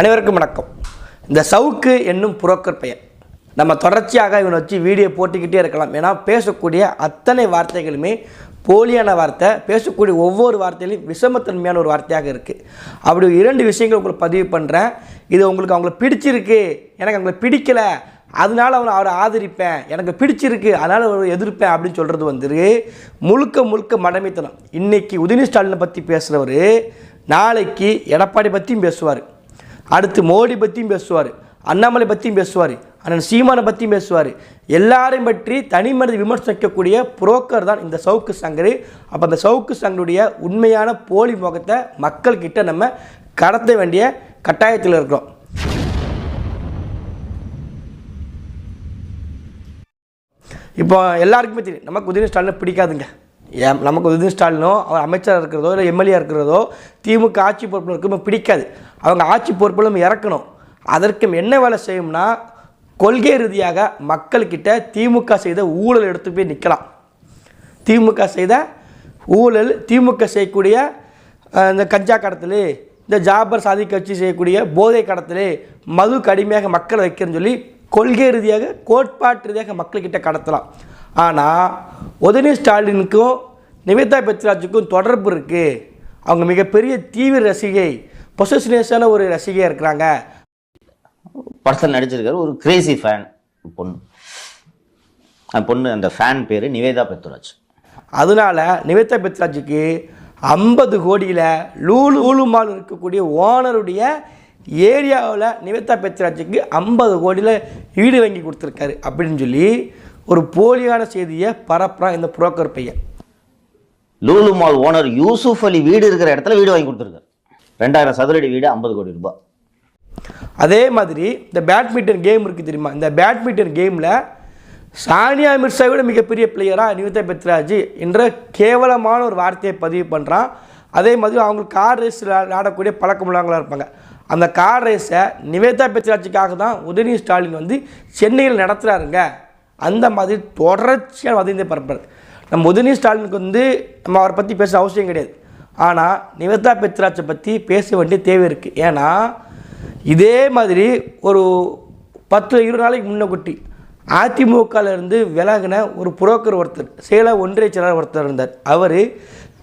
அனைவருக்கும் வணக்கம். இந்த சவுக்கு என்னும் புரோக்கர் பெயர். நம்ம தொடர்ச்சியாக இவனை வச்சு வீடியோ போட்டுக்கிட்டே இருக்கலாம். ஏன்னா பேசக்கூடிய அத்தனை வார்த்தைகளுமே போலியான வார்த்தை பேசக்கூடிய ஒவ்வொரு வார்த்தையிலும் விஷமத்தன்மையான ஒரு வார்த்தையாக இருக்குது அப்படி இரண்டு விஷயங்கள் உங்களுக்கு பதிவு பண்ணுறேன் இது உங்களுக்கு அவங்கள பிடிச்சிருக்கு. எனக்கு அவங்கள பிடிக்கலை. அதனால அவனை அவரை ஆதரிப்பேன். எனக்கு பிடிச்சிருக்கு. அதனால் அவரை எதிர்ப்பேன் அப்படின்னு சொல்கிறது வந்து முழுக்க முழுக்க மடமைத்தனம். இன்றைக்கி உதயநிதி ஸ்டாலினை பற்றி பேசுகிறவர் நாளைக்கு எடப்பாடி பற்றியும் பேசுவார். அடுத்து மோடி பற்றியும் பேசுவார் அண்ணாமலை பற்றியும் பேசுவார் அண்ணன் சீமானை பற்றியும் பேசுவார். எல்லாரையும் பற்றி தனி மனித விமர்சிக்கக்கூடிய புரோக்கர் தான் இந்த சவுக்கு சங்கர். அப்போ அந்த சவுக்கு சங்கருடைய உண்மையான போலி முகத்தை மக்கள்கிட்ட நம்ம கடத்த வேண்டிய கட்டாயத்தில் இருக்கிறோம். இப்போ எல்லாருக்குமே தெரியும் நமக்கு உதயநிதி ஸ்டாலினை பிடிக்காதுங்க. நமக்கு உதயநிதி ஸ்டாலினோ அவர் அமைச்சராக இருக்கிறதோ இல்லை எம்எல்ஏ இருக்கிறதோ திமுக ஆட்சி பொறுப்பில் இருக்குமோ பிடிக்காது. அவங்க ஆட்சி பொறுப்பில் நம்ம இறக்கணும். அதற்கு என்ன வேலை செய்யும்னா கொள்கை ரீதியாக மக்கள்கிட்ட திமுக செய்த ஊழல் எடுத்து போய் நிற்கலாம் திமுக செய்த ஊழல் திமுக செய்யக்கூடிய இந்த கஞ்சா கடத்தல் இந்த ஜாபர் சாதி கட்சி செய்யக்கூடிய போதை கடத்தல் மது கடுமையாக மக்களை வைக்கிறேன்னு சொல்லி கொள்கை ரீதியாக கோட்பாட்டு ரீதியாக மக்கள்கிட்ட கடத்தலாம். ஆனால் உதயநிதி ஸ்டாலினுக்கும் நிவேதா பெத்ராஜுக்கும் தொடர்பு இருக்குது அவங்க மிகப்பெரிய தீவிர ரசிகை பொசசினேஷனான ஒரு ரசிகையாக இருக்கிறாங்க. படத்தில் நடிச்சிருக்காரு ஒரு கிரேசி ஃபேன் பொண்ணு. அந்த பொண்ணு அந்த ஃபேன் பேர் நிவேதா பெத்துராஜ் அதனால நிவேதா பெத்ராஜுக்கு ஐம்பது கோடியில் லூலு லூலு மால் இருக்கக்கூடிய ஓனருடைய ஏரியாவில் நிவேதா பெத்ராஜுக்கு ஐம்பது கோடியில் வீடு வாங்கி கொடுத்துருக்காரு அப்படின்னு சொல்லி ஒரு போலியான செய்தியை பரப்புறான் இந்த புரோக்கர் பையன். லூலு மால் ஓனர் யூசுப் அலி வீடு இருக்கிற இடத்துல வீடு வாங்கி கொடுத்துருக்காரு. ரெண்டாயிரம் சதுரடி வீடு ஐம்பது கோடி ரூபாய். அதே மாதிரி இந்த பேட்மிண்டன் கேம் இருக்குது தெரியுமா? இந்த பேட்மிண்டன் கேமில் சானியா மிர்ஸை விட மிகப்பெரிய பிளேயராக நிவேதா பெத்ராஜ் என்ற கேவலமான ஒரு வார்த்தையை பதிவு பண்ணுறான் அதே மாதிரி அவங்க கார் ரேஸ் ஆடக்கூடிய பழக்கமுள்ளவங்களாக இருப்பாங்க. அந்த கார் ரேஸை நிவேதா பெத்ராஜுக்காக தான் உதயநிதி ஸ்டாலின் வந்து சென்னையில் நடத்துகிறாருங்க அந்த மாதிரி தொடர்ச்சியாக வதந்தி பரப்புறது. நம்ம உதயநிதி ஸ்டாலினுக்கு வந்து நம்ம அவரை பற்றி பேச அவசியம் கிடையாது. ஆனால் நிவேதா பெத்ராஜை பற்றி பேச வேண்டிய தேவை இருக்குது ஏன்னா இதே மாதிரி ஒரு பத்து இருபது நாளைக்கு முன்னக்குட்டி குட்டி விலகின ஒரு புரோக்கர் ஒருத்தர் சேலம் ஒன்றிய செயலாளர் ஒருத்தர் இருந்தார். அவர்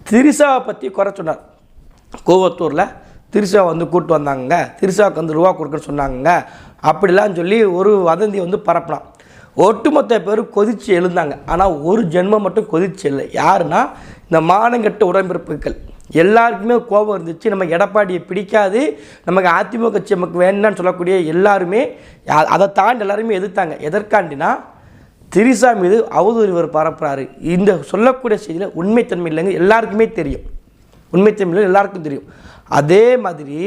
திரிசாவை பற்றி குறை சொன்னார். கோவத்தூரில் திரிசா வந்து கூப்பிட்டு வந்தாங்க திரிசாவுக்கு வந்து ரூபா கொடுக்குன்னு சொன்னாங்க அப்படிலாம் சொல்லி ஒரு வதந்தி வந்து பரப்பினான். ஒட்டுமொத்த பேரும் கொதித்து எழுந்தாங்க. ஆனால் ஒரு ஜென்மம் மட்டும் கொதிச்சு இல்லை. யாருன்னா இந்த மானங்கெட்ட உடம்பிறப்புகள் எல்லாருக்குமே கோபம் இருந்துச்சு. நம்ம எடப்பாடியை பிடிக்காது. நமக்கு அதிமுக கட்சி நமக்கு வேண்டாம்னு சொல்லக்கூடிய எல்லாருமே அதை தாண்டி எல்லாருமே எதிர்த்தாங்க. எதற்காண்டினா திரிசா மீது அவதூறு இவர் பரப்புறாரு. இந்த சொல்லக்கூடிய செய்தியில் உண்மைத்தன்மை இல்லைங்க. எல்லாருக்குமே தெரியும். உண்மைத்தன்மை இல்லை எல்லாருக்கும் தெரியும். அதே மாதிரி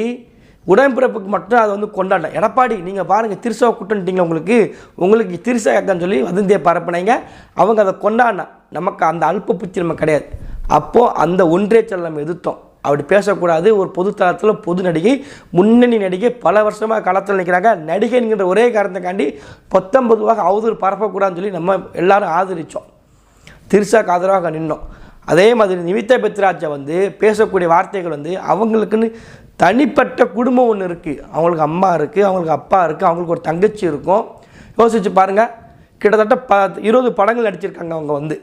உடன்பிறப்புக்கு மட்டும் அதை வந்து கொண்டாடல. எடப்பாடி நீங்கள் பாருங்கள் திருசாவை கூட்டன்ட்டீங்க உங்களுக்கு. உங்களுக்கு திருசா கேட்கான்னு சொல்லி வதந்தியை பரப்புனீங்க. அவங்க அதை கொண்டாடினா நமக்கு அந்த அல்ப புத்தி நம்ம கிடையாது. அப்போது அந்த ஒன்றே செல்ல நம்ம எதிர்த்தோம். அப்படி பேசக்கூடாது. ஒரு பொதுத்தளத்தில் பொது நடிகை முன்னணி நடிகை பல வருஷமாக களத்தில் நிற்கிறாங்க நடிகைங்கிற ஒரே காரணத்துக்காண்டி பத்தொன்பதுவாக அவதூறு பரப்பக்கூடாதுன்னு சொல்லி நம்ம எல்லாரும் ஆதரித்தோம் திருசாக்கு ஆதரவாக நின்னோம். அதே மாதிரி நிமித்த பெத்ராஜை வந்து பேசக்கூடிய வார்த்தைகள் வந்து அவங்களுக்குன்னு தனிப்பட்ட குடும்பம் ஒன்று இருக்குது அவங்களுக்கு அம்மா இருக்குது அவங்களுக்கு அப்பா இருக்குது அவங்களுக்கு ஒரு தங்கச்சி இருக்கும். யோசிச்சு பாருங்கள் கிட்டத்தட்ட ப இருபது படங்கள் நடிச்சிருக்காங்க அவங்க வந்து.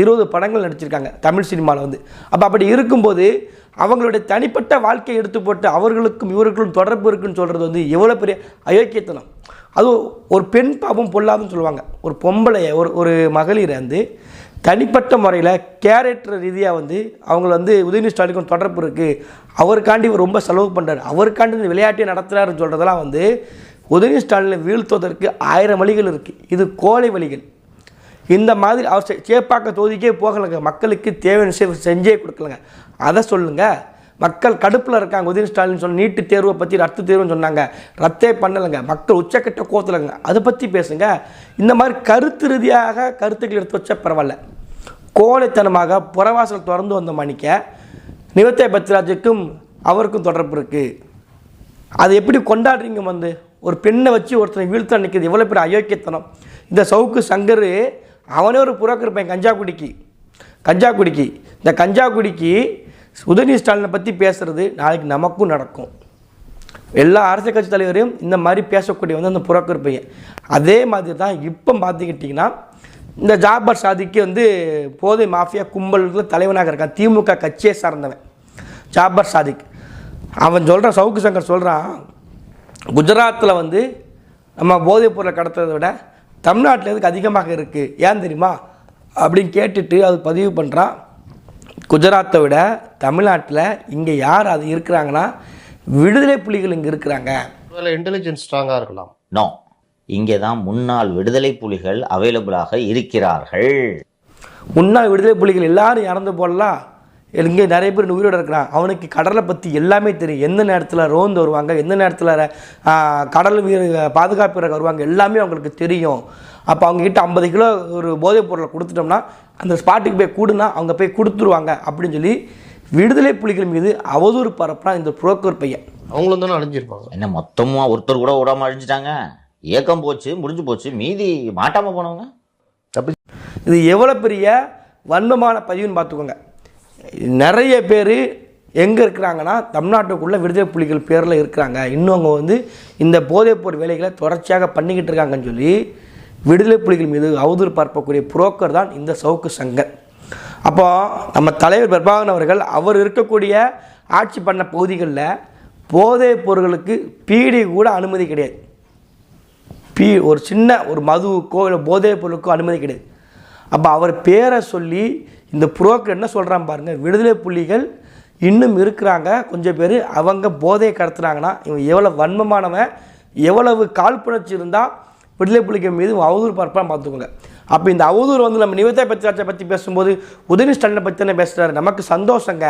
இருபது படங்கள் நடிச்சிருக்காங்க தமிழ் சினிமாவில் வந்து. அப்போ அப்படி இருக்கும்போது அவங்களுடைய தனிப்பட்ட வாழ்க்கையை எடுத்து போட்டு அவர்களுக்கும் இவர்களுக்கும் தொடர்பு இருக்குன்னு சொல்கிறது வந்து எவ்வளோ பெரிய அயோக்கியத்தனம். அதுவும் ஒரு பெண் பாவம் பொல்லாதுன்னு சொல்லுவாங்க. ஒரு பொம்பளைய ஒரு ஒரு மகளிரை வந்து தனிப்பட்ட முறையில் கேரக்டர் ரீதியாக வந்து அவங்கள வந்து உதயநிதி ஸ்டாலினுக்கும் தொடர்பு இருக்குது அவருக்காண்டி இவர் ரொம்ப செலவு பண்ணுறாரு அவருக்காண்டி இந்த விளையாட்டை நடத்துகிறாருன்னு சொல்கிறதெல்லாம் வந்து உதயநிதி ஸ்டாலினை வீழ்த்துவதற்கு ஆயிரம் வழிகள் இருக்குது இது கோழை வழிகள். இந்த மாதிரி அவர் சேப்பாக்க தொகுதிக்கே போகலைங்க. மக்களுக்கு தேவையான விஷயம் செஞ்சே கொடுக்கலங்க. அதை சொல்லுங்கள் மக்கள் கடுப்பில் இருக்காங்க உதயநிதி ஸ்டாலின் சொன்ன நீட்டு தேர்வை பற்றி ரத்து தேர்வுன்னு சொன்னாங்க. ரத்தே பண்ணலைங்க. மக்கள் உச்சக்கட்ட கோத்தலைங்க அதை பற்றி பேசுங்க. இந்த மாதிரி கருத்து ரீதியாக கருத்துக்கள் எடுத்து வச்சா பரவாயில்ல. கோழைத்தனமாக புறவாசல் திறந்து வந்த மணிக்க நிவத்தை பத்ராஜுக்கும் அவருக்கும் தொடர்பு இருக்குது அது எப்படி கொண்டாடுறீங்க வந்து? ஒரு பெண்ணை வச்சு ஒருத்தனை வீழ்த்த நிற்கிறது எவ்வளோ பெரிய அயோக்கியத்தனம். இந்த சவுக்கு சங்கர் அவனே ஒரு புறக்கர் பையன் கஞ்சாக்குடிக்கு. கஞ்சாக்குடிக்கு. இந்த கஞ்சாக்குடிக்கு உதயநிதி ஸ்டாலினை பற்றி பேசுகிறது நாளைக்கு நமக்கும் நடக்கும். எல்லா அரசியல் கட்சி தலைவரையும் இந்த மாதிரி பேசக்கூடிய வந்து அந்த புறக்கர் பையன். அதே மாதிரி தான் இப்போ பார்த்துக்கிட்டிங்கன்னா இந்த ஜாபர் சாதிக்கு வந்து போதை மாஃபியா கும்பலுக்கு தலைவனாக இருக்கான். திமுக கட்சியை சார்ந்தவன். ஜாபர் சாதிக் அவன் சொல்கிறான் சவுக்கு சங்கர் சொல்கிறான் குஜராத்தில் வந்து நம்ம போதைப் பொருளை கடத்துறதை விட தமிழ்நாட்டில் எதுக்கு அதிகமாக இருக்குது ஏன் தெரியுமா? அப்படின்னு கேட்டுட்டு அது பதிவு பண்ணுறான் குஜராத்தை விட தமிழ்நாட்டில் இங்கே யார் அது இருக்கிறாங்கன்னா விடுதலை புலிகள் இங்கே இருக்கிறாங்க. அதில் இன்டெலிஜென்ஸ் ஸ்ட்ராங்காக இருக்கலாம். நோ இங்கே தான் முன்னாள் விடுதலை புலிகள் அவைலபிளாக இருக்கிறார்கள். முன்னாள் விடுதலை புலிகள் எல்லாரும் இறந்து போடலாம் இங்கே நிறைய பேர் உயிரோட இருக்கிறான் அவனுக்கு கடலை பற்றி எல்லாமே தெரியும். எந்த நேரத்தில் ரோந்து வருவாங்க எந்த நேரத்தில் கடல் வீர பாதுகாப்பு வருவாங்க எல்லாமே அவங்களுக்கு தெரியும். அப்போ அவங்கக்கிட்ட ஐம்பது கிலோ ஒரு போதைப் பொருளை கொடுத்துட்டோம்னா அந்த ஸ்பாட்டுக்கு போய் கூடுனா அவங்க போய் கொடுத்துருவாங்க அப்படின்னு சொல்லி விடுதலை புலிகள் மீது அவதூறு பரப்புனா இந்த புரோக்கர் பையன். அவங்களும் தானே அழிஞ்சிருப்பாங்க? என்ன மொத்தமாக ஒருத்தர் கூட விடாம அழிஞ்சிட்டாங்க? ஏக்கம் போச்சு முடிஞ்சு போச்சு மீதி மாட்டாமல் போனவங்க? இது எவ்வளோ பெரிய வன்மமான பதிவுன்னு பார்த்துக்கோங்க. நிறைய பேர் எங்கே இருக்கிறாங்கன்னா தமிழ்நாட்டுக்குள்ளே விடுதலை புலிகள் பேரில் இருக்கிறாங்க. இன்னும் அவங்க வந்து இந்த போதைப்பொருள் வேலைகளை தொடர்ச்சியாக பண்ணிக்கிட்டு இருக்காங்கன்னு சொல்லி விடுதலை புலிகள் மீது அவதூறு பார்ப்பக்கூடிய புரோக்கர் தான் இந்த சவுக்கு சங்கர் அப்போ நம்ம தலைவர் பிரபாகரன் அவர்கள் அவர் இருக்கக்கூடிய ஆட்சி பண்ண பகுதிகளில் போதைப் பொருட்களுக்கு பீடி கூட அனுமதி கிடையாது. பீ ஒரு சின்ன ஒரு மதுவுக்கோ இல்லை போதைப் பொருளுக்கோ அனுமதி கிடையாது. அப்போ அவர் பேரை சொல்லி இந்த புரோக்கர் என்ன சொல்கிறான் பாருங்கள் விடுதலை புள்ளிகள் இன்னும் இருக்கிறாங்க கொஞ்சம் பேர் அவங்க போதையை கடத்துனாங்கன்னா இவன் எவ்வளோ வன்மமானவன் எவ்வளவு காழ்ப்புணர்ச்சி இருந்தால் விடுதலை புலிகள் மீது அவதூறு பார்ப்பான் பார்த்துக்கோங்க. அப்போ இந்த அவதூறு வந்து நம்ம நிவேதா பத்திராஜை பற்றி பேசும்போது உதயநிதி ஸ்டாலினை பற்றி தானே பேசுகிறாரு நமக்கு சந்தோஷங்க.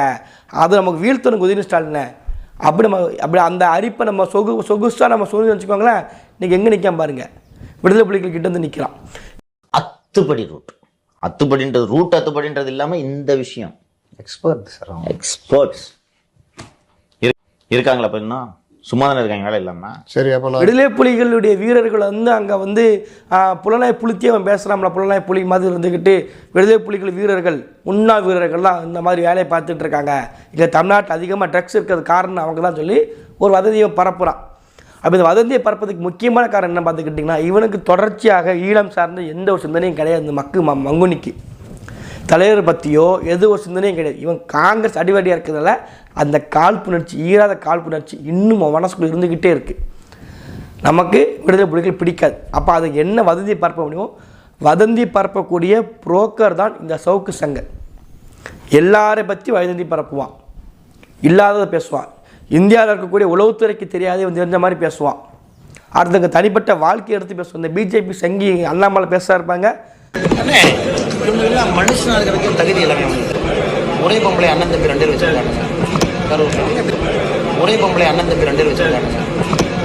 அது நமக்கு வீழ்த்தணும் உதயநிதி ஸ்டாலினை. அப்படி நம்ம அப்படி அந்த அரிப்பை நம்ம சொகு சொகுசாக நம்ம சொல்லி வச்சுக்கோங்களேன் இன்றைக்கி எங்கே நிற்காம பாருங்க. விடுதலை புலிகள் கிட்ட வந்து நிற்கிறான் அத்துப்படி ரூட் அத்துப்படின்றது ரூட் அத்துப்படின்றது இல்லாமல் இந்த விஷயம். எக்ஸ்பர்ட் சார் அவங்க. எக்ஸ்பர்ட்ஸ் இருக்காங்களா இப்போ இன்னும்? சும்மா தானே இருக்காங்க வேலை இல்லாமல் சரி அப்போ விடுதலை புலிகளுடைய வீரர்கள் வந்து அங்கே வந்து புலனாய் புலித்தே அவன் பேசுகிறாம்ல புலனாய் புலி மாதிரி இருந்துக்கிட்டு விடுதலை புலிகள் வீரர்கள் முன்னாள் வீரர்கள்லாம் இந்த மாதிரி வேலையை பார்த்துட்டு இருக்காங்க. இங்கே தமிழ்நாட்டில் அதிகமாக ட்ரக்ஸ் இருக்கிறது காரணம் அவங்க தான் சொல்லி ஒரு வதந்தியை பரப்புகிறான் அப்போ இந்த வதந்தியை பரப்புறதுக்கு முக்கியமான காரணம் என்ன பார்த்துக்கிட்டிங்கன்னா இவனுக்கு தொடர்ச்சியாக ஈழம் சார்ந்த எந்த ஒரு சிந்தனையும் கிடையாது இந்த மக்கு ம மங்குனிக்கு. தலைவர் பற்றியோ எது ஒரு சிந்தனையும் கிடையாது. இவன் காங்கிரஸ் அடிவடியாக இருக்கிறதால அந்த காழ்ப்புணர்ச்சி ஈராத காழ்ப்புணர்ச்சி இன்னும் அவன் இருந்துக்கிட்டே இருக்குது நமக்கு விடுதலை புலிகள் பிடிக்காது. அப்போ அதை என்ன வதந்தி பரப்ப முடியுமோ வதந்தி பரப்பக்கூடிய புரோக்கர் தான் இந்த சவுக்கு சங்கர் எல்லாரை பற்றி வதந்தி பரப்புவான். இல்லாததை பேசுவான். இந்தியாவில் இருக்கக்கூடிய உளவுத்துறைக்கு தெரியாதே வந்து தெரிஞ்ச மாதிரி பேசுவான். அடுத்தவங்க தனிப்பட்ட வாழ்க்கையை எடுத்து பேசுவோம் இந்த பிஜேபி சங்கி அண்ணாமலை பேச இருப்பாங்க அண்ணே இவங்களுக்குலாம் மனுஷனா இருக்கிறதுக்கு தகுதி எல்லாமே ஒரே பொம்பளை அண்ணன் தம்பி ரெண்டு பேர் வச்சிருக்காங்க கரூர் ஒரே பொம்பளை அண்ணன் தம்பி ரெண்டு பேர் வச்சிருக்காங்க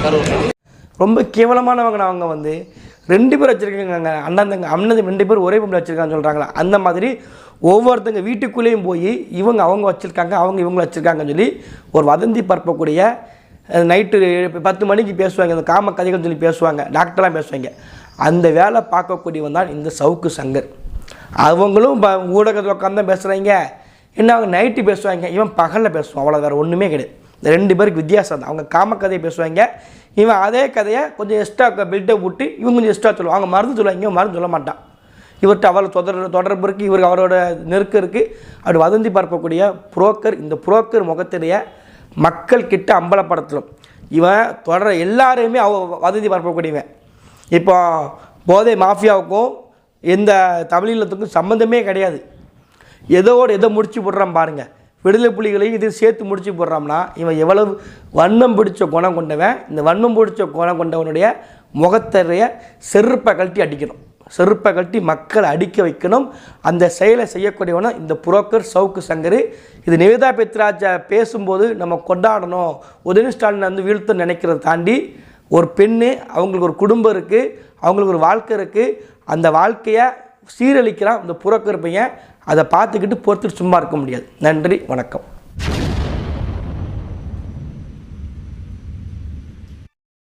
கரூர் ரொம்ப கேவலமானவங்க அவங்க வந்து. ரெண்டு பேர் வச்சுருக்காங்க அண்ணன் தங்க அண்ணன் ரெண்டு பேர் ஒரே பொம்பளை வச்சுருக்காங்கன்னு சொல்கிறாங்களா அந்த மாதிரி ஒவ்வொருத்தங்க வீட்டுக்குள்ளேயும் போய் இவங்க அவங்க வச்சுருக்காங்க அவங்க இவங்க வச்சுருக்காங்கன்னு சொல்லி ஒரு வதந்தி பரப்பக்கூடிய நைட்டு பத்து மணிக்கு பேசுவாங்க. இந்த காம கதைகள் சொல்லி பேசுவாங்க. டாக்டர்லாம் பேசுவாங்க. அந்த வேலை பார்க்கக்கூடியவன் தான் இந்த சவுக்கு சங்கர். அவங்களும் ப- ஊடகத்தில் உட்காந்து தான் பேசுகிறாங்க என்ன அவங்க நைட்டு பேசுவாங்க? இவன் பகலில் பேசுவான். அவ்வளோ வேறு ஒன்றுமே கிடையாது. இந்த ரெண்டு பேருக்கு வித்தியாசம் தான். அவங்க காம கதையை பேசுவாங்க. இவன் அதே கதையை கொஞ்சம் எக்ஸ்ட்ரா பில்டப் விட்டு இவங்க கொஞ்சம் எக்ஸ்ட்ரா சொல்லுவாங்க அவங்க மருந்து சொல்லுவாங்க. இவன் மருந்து சொல்ல மாட்டான். இவர்கிட்ட அவளை தொடர் தொடர்பு இருக்குது இவருக்கு அவரோட நெருக்கம் இருக்குது அப்படி வதந்தி பரப்பக்கூடிய புரோக்கர் இந்த புரோக்கர் முகத்திலேயே மக்கள் கிட்ட அம்பலப்படுத்தலும் இவன் தொடர எல்லாரையுமே அவ வதந்தி பரப்பக்கூடியவன். இப்போ போதை மாஃபியாவுக்கும் எந்த தமிழீழத்துக்கும் சம்மந்தமே கிடையாது. எதோடு எதை முடிச்சு போடுறான் பாருங்கள் விடுதலை புலிகளையும் இது சேர்த்து முடிச்சு போடுறான்னா இவன் எவ்வளவு வன்மம் பிடிச்ச குணம் கொண்டவன் இந்த வன்மம் பிடிச்ச குணம் கொண்டவனுடைய முகத்தறைய செருப்பை கழட்டி அடிக்கணும். செருப்பை கழட்டி மக்களை அடிக்க வைக்கணும். அந்த செயலை செய்யக்கூடியவனும் இந்த புரோக்கர் சவுக்கு சங்கர். இது நிவேதா பெத்ராஜா பேசும்போது நம்ம கொண்டாடணும். உதயநிதி ஸ்டாலின் வந்து வீழ்த்த நினைக்கிறத தாண்டி ஒரு பெண்ணு அவங்களுக்கு ஒரு குடும்பம் இருக்குது அவங்களுக்கு ஒரு வாழ்க்கை இருக்குது அந்த வாழ்க்கையை சீரழிக்கிறான் இந்த புறக்கர் பையன் அதை பார்த்துக்கிட்டு பொறுத்துட்டு சும்மா இருக்க முடியாது. நன்றி வணக்கம்.